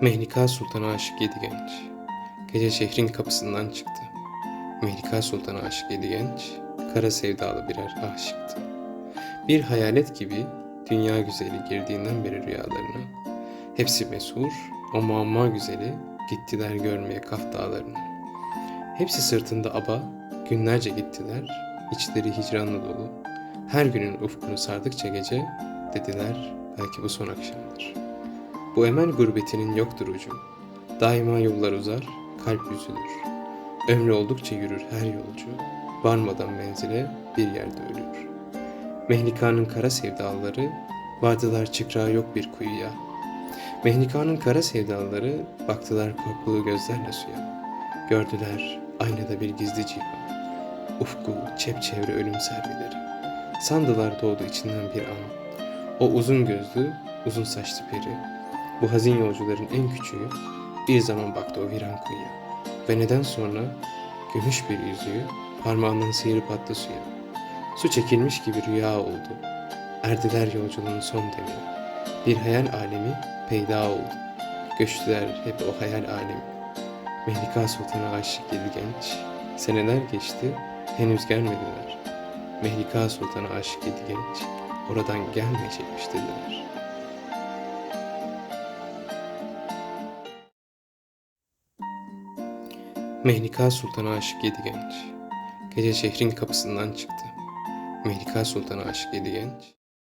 Mehlika Sultan'a aşık yedi genç. Gece şehrin kapısından çıktı. Mehlika Sultan'a aşık yedi genç, kara sevdalı birer aşıktı. Bir hayalet gibi dünya güzeli girdiğinden beri rüyalarına, hepsi mesur, o muamma güzeli gittiler görmeye Kaf dağlarını. Hepsi sırtında aba, günlerce gittiler, içleri hicranla dolu. Her günün ufkunu sardıkça gece, dediler belki bu son akşamdır. Bu emel gurbetinin yoktur ucu. Daima yollar uzar, kalp üzülür. Ömrü oldukça yürür her yolcu. Varmadan menzile bir yerde ölür. Mehlika'nın kara sevdalıları vardılar çıkrağı yok bir kuyuya. Mehlika'nın kara sevdalıları baktılar korkulu gözlerle suya. Gördüler aynada bir gizli cihan. Ufku çepçevre ölüm serveleri. Sandılar doğdu içinden bir an. O uzun gözlü, uzun saçlı peri, bu hazin yolcuların en küçüğü bir zaman baktı o viran kuyuya ve neden sonra gümüş bir yüzüğü parmağından sıyırıp attı suya. Su çekilmiş gibi rüya oldu. Erdiler yolculuğun son demine. Bir hayal alemi peyda oldu. Göçtüler hep o hayal alemi. Mehlika Sultan'a aşık yedi genç. Seneler geçti, henüz gelmediler. Mehlika Sultan'a aşık yedi genç. Oradan gelmeyecekmiş dediler. Mehlika Sultan'a aşık yedi genç. Gece şehrin kapısından çıktı. Mehlika Sultan'a aşık yedi genç.